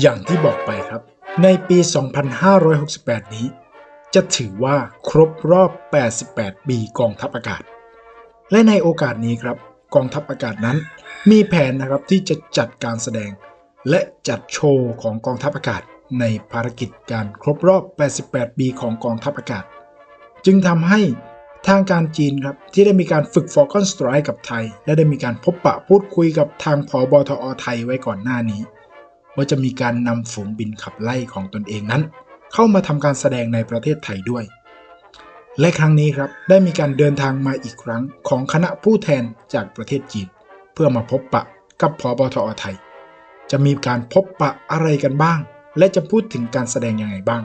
อย่างที่บอกไปครับ ในปี 2568 นี้ จะถือว่าครบรอบ 88 ปีกองทัพอากาศ และในโอกาสนี้ครับ กองทัพอากาศนั้น มีแผนนะครับที่จะจัดการแสดง และจัดโชว์ของกองทัพอากาศในภารกิจการครบรอบ 88 ปีของกองทัพอากาศ จึงทำให้ทางการจีนครับที่ได้มีการฝึก Falcon Strike กับไทย และได้มีการพบปะพูดคุยกับทางผอบทอไทยไว้ก่อนหน้านี้ ว่าจะมีการนำฝูงบินขับไล่ของตนเองนั้น เข้ามาทำการแสดงในประเทศไทยด้วย และครั้งนี้ครับได้มีการเดินทางมาอีกครั้งของคณะผู้แทนจากประเทศจีน เพื่อมาพบปะกับผอบทอไทย จะมีการพบปะอะไรกันบ้าง และจะพูดถึงการแสดงยังไงบ้าง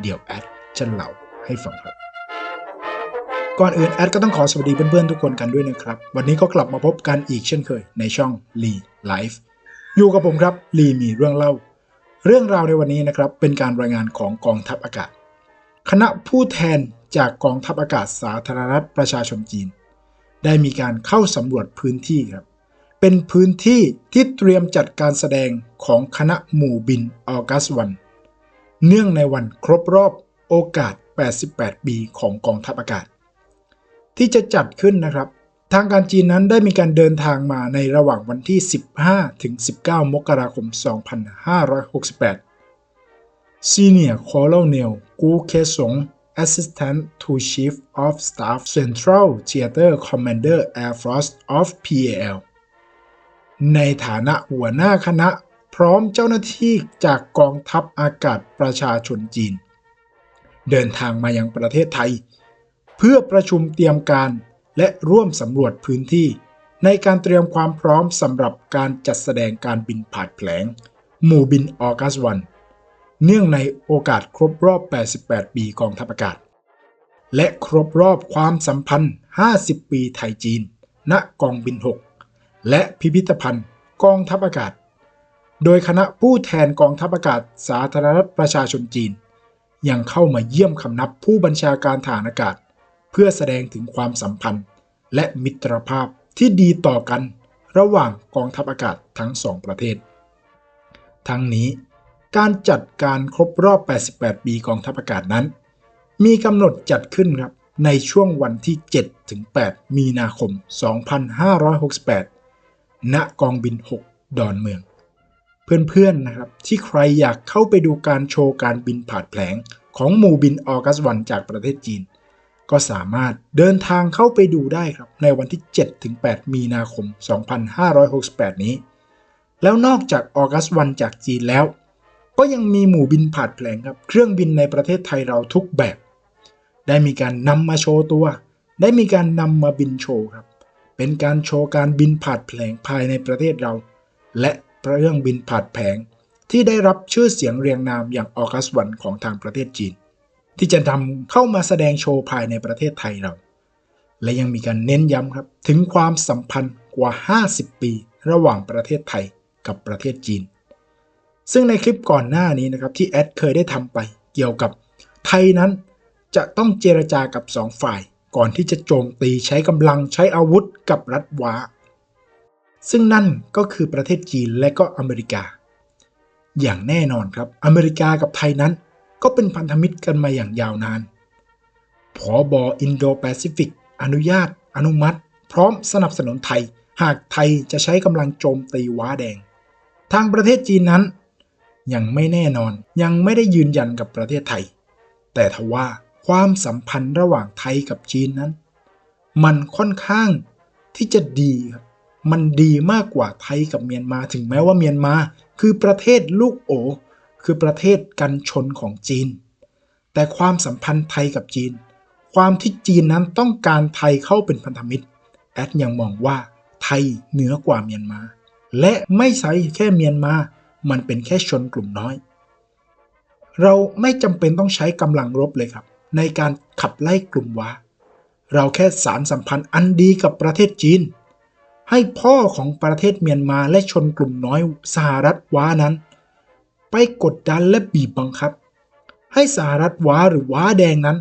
เดี๋ยวแอดจะเล่าให้ฟังครับก่อนอื่นแอดก็ต้องขอสวัสดีเพื่อนๆทุกคนกันด้วยนะครับ วันนี้ก็กลับมาพบกันอีกเช่นเคยในช่องลีไลฟ์ อยู่กับผมครับลีมีเรื่องเล่า เรื่องราวในวันนี้นะครับเป็นการรายงานของกองทัพอากาศ คณะผู้แทนจากกองทัพอากาศสาธารณรัฐประชาชนจีน ได้มีการเข้าสำรวจพื้นที่ครับ เป็นพื้นที่ที่เตรียมจัดการแสดงของคณะหมู่บินออกัสวัน เนื่องในวันครบรอบโอกาส 88 ปีของกองทัพอากาศ ที่จะจัดขึ้นนะครับ ทางการจีนนั้นได้มีการเดินทางมาในระหว่างวันที่ 15 ถึง 19 มกราคม 2568 Senior Colonel Gu Kesong Assistant to Chief of Staff Central Theater Commander Air Force of PAL ในฐานะหัวหน้าคณะพร้อมเจ้าหน้าที่จากกองทัพอากาศประชาชนจีน เดินทางมายังประเทศไทย เพื่อประชุมเตรียมการ และร่วมสำรวจพื้นที่ ในการเตรียมความพร้อมสำหรับการจัดแสดงการบินผ่านแผลง หมู่บินออกัสวันเนื่องในโอกาสครบรอบ 88 ปีกองทัพอากาศ และครบรอบความสัมพันธ์ 50 ปีไทยจีน ณ กองบิน 6 และพิพิธภัณฑ์กองทัพอากาศ โดยคณะผู้แทนกองทัพอากาศสาธารณรัฐประชาชนจีน ยังเข้ามาเยี่ยมคำนับผู้บัญชาการฐานอากาศ เพื่อแสดงถึงความสัมพันธ์ และมิตรภาพที่ดีต่อกันระหว่างกองทัพอากาศทั้งสองประเทศ ทั้งนี้ การจัดการครบรอบ 88 ปีกองทัพอากาศนั้น มีกำหนดจัดขึ้นครับในช่วงวันที่ 7 ถึง 8 มีนาคม 2568 ณ กองบิน 6 ดอนเมือง เพื่อนๆนะครับที่ใครอยากเข้าไปดูการโชว์การบินผ่านแผลงของหมู่บินออกัสวันจากประเทศจีน ก็สามารถเดินทางเข้าไปดูได้ครับในวันที่7ถึง8มีนาคม 2568 นี้ แล้วนอกจากออกัสวันจากจีนแล้ว ก็ยังมีหมู่บินผานแผลงครับ เครื่องบินในประเทศไทยเราทุกแบบ ได้มีการนำมาโชว์ตัว ได้มีการนำมาบินโชว์ครับ เป็นการโชว์การบินผานแผลงภายในประเทศเรา และเครื่องบินผานแผลงที่ได้รับชื่อเสียงเรียงนามอย่างออกัสวันของทางประเทศจีน ที่จะทำเข้ามาแสดงโชว์ภายในประเทศไทยเรา และยังมีการเน้นย้ำครับ ถึงความสัมพันธ์กว่า 50 ปี ระหว่างประเทศไทยกับประเทศจีน ซึ่งในคลิปก่อนหน้านี้นะครับที่แอดเคยได้ทำไปเกี่ยวกับไทยนั้นจะต้องเจรจากับ 2 ฝ่าย ก่อนที่จะโจมตีใช้กำลังใช้อาวุธกับรัฐวาซึ่งนั่นก็คือประเทศจีนและก็อเมริกา อย่างแน่นอนครับ อเมริกากับไทยนั้น ก็เป็นพันธมิตรกันมาอย่างยาวนานผอบอินโดแปซิฟิก อนุญาต อนุมัติ พร้อมสนับสนุนไทย หากไทยจะใช้กำลังโจมตีว้าแดง ทางประเทศจีนนั้น ยังไม่แน่นอนยังไม่ได้ยืนยันกับประเทศไทย แต่ทว่าความสัมพันธ์ระหว่างไทยกับจีนนั้น มันค่อนข้างที่จะดีครับมันดีมากกว่าไทยกับเมียนมาถึงแม้ว่าเมียนมา คือประเทศลูกโอ คือประเทศกันชนของจีน แต่ความสัมพันธ์ไทยกับจีน ความที่จีนนั้นต้องการไทยเข้าเป็นพันธมิตร แอดยังมองว่าไทยเหนือกว่าเมียนมา และไม่ใช่แค่เมียนมา มันเป็นแค่ชนกลุ่มน้อย เราไม่จำเป็นต้องใช้กำลังรบเลยครับ ในการขับไล่กลุ่มวาเราแค่สารสัมพันธ์อันดีกับประเทศจีน ให้พ่อของประเทศเมียนมาและชนกลุ่มน้อยสหรัฐว้านั้น ไปกดดันและบีบบังคับ ให้สหรัฐว้าหรือว้าแดงนั้น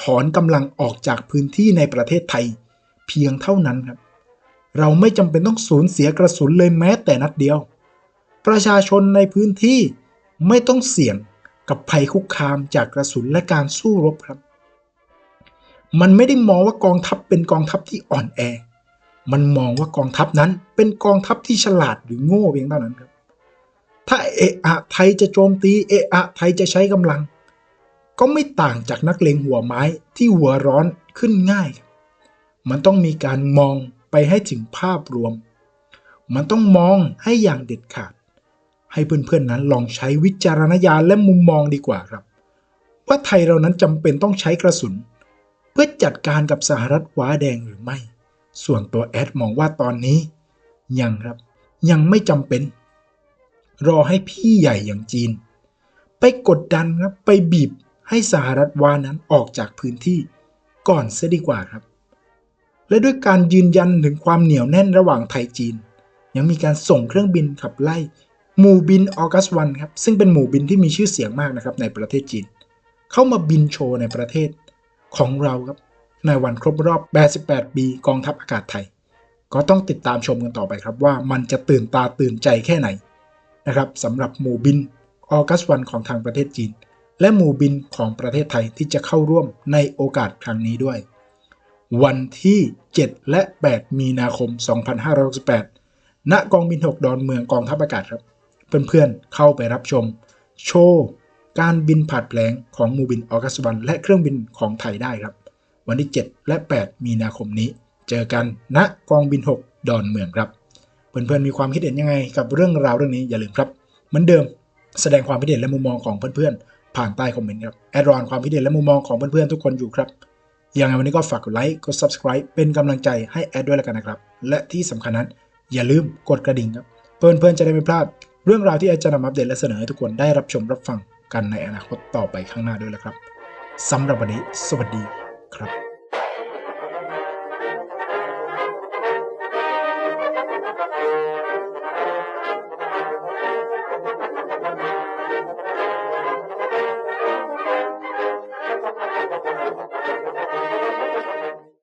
ถอนกำลังออกจากพื้นที่ในประเทศไทย เพียงเท่านั้นครับ เราไม่จำเป็นต้องสูญเสียกระสุนเลยแม้แต่นัดเดียว ประชาชนในพื้นที่ไม่ต้องเสี่ยงกับภัยคุกคามจากกระสุนและการสู้รบครับ มันไม่ได้มองว่ากองทัพเป็นกองทัพที่อ่อนแอ มันมองว่ากองทัพนั้นเป็นกองทัพที่ฉลาดหรือโง่เพียงเท่านั้นครับ ถ้าเอะอะไทยจะโจมตีเอะอะไทยจะใช้กำลัง ก็ไม่ต่างจากนักเลงหัวไม้ที่หัวร้อนขึ้นง่าย มันต้องมีการมองไปให้ถึงภาพรวม มันต้องมองให้อย่างเด็ดขาด ให้เพื่อนๆนั้นลองใช้วิจารณญาณและมุมมองดีกว่าครับ ว่าไทยเรานั้นจำเป็นต้องใช้กระสุน เพื่อจัดการกับสหรัฐว้าแดงหรือไม่ ส่วนตัวแอดมองว่าตอนนี้ ยังครับ ยังไม่จำเป็น รอให้พี่ใหญ่อย่างจีน ไปกดดันครับไปบีบให้สหรัฐวานั้นออกจากพื้นที่ก่อนเสียดีกว่าครับ และด้วยการยืนยันถึงความเหนียวแน่นระหว่างไทยจีน ยังมีการส่งเครื่องบินขับไล่หมู่บินออกัสวันครับซึ่งเป็นหมู่บินที่มีชื่อเสียงมากนะครับในประเทศจีน เข้ามาบินโชว์ในประเทศของเราครับในวันครบรอบ 88 ปีกองทัพอากาศไทย ก็ต้องติดตามชมกันต่อไปครับว่ามันจะตื่นตาตื่นใจแค่ไหน นะครับสำหรับหมู่บินออกัสวันของทางประเทศจีน และหมู่บินของประเทศไทยที่จะเข้าร่วมในโอกาสครั้งนี้ด้วย วันที่ 7 และ 8 มีนาคม 2568ณกองบิน 6 ดอนเมืองกองทัพอากาศครับ เพื่อนๆเข้าไปรับชม โชว์การบินผ่านแผลงของหมูบินออกัสวันและเครื่องบินของไทยได้ครับ วันที่ 7 และ 8 มีนาคมนี้ เจอกันณกองบิน 6 ดอนเมืองครับ เพื่อนๆมีความคิดเห็นยังไงกับเรื่องราวเรื่องนี้อย่าลืมครับ เหมือนเดิมแสดงความคิดเห็นและมุมมองของเพื่อนๆผ่านใต้คอมเมนต์ครับแอดรอนความคิดเห็นและมุมมองของเพื่อนๆทุกคนอยู่ครับยังไงวันนี้ก็ฝากกดไลค์กด subscribe เป็นกำลังใจให้แอดด้วยแล้วกันนะครับ และที่สำคัญนั้นอย่าลืมกดกระดิ่งครับเพื่อนๆจะได้ไม่พลาด เรื่องราวที่แอดจะนำอัปเดตและเสนอให้ทุกคนได้รับชมรับฟังกันในอนาคตต่อไปข้างหน้าด้วยแล้วครับสำหรับวันนี้ สวัสดีครับ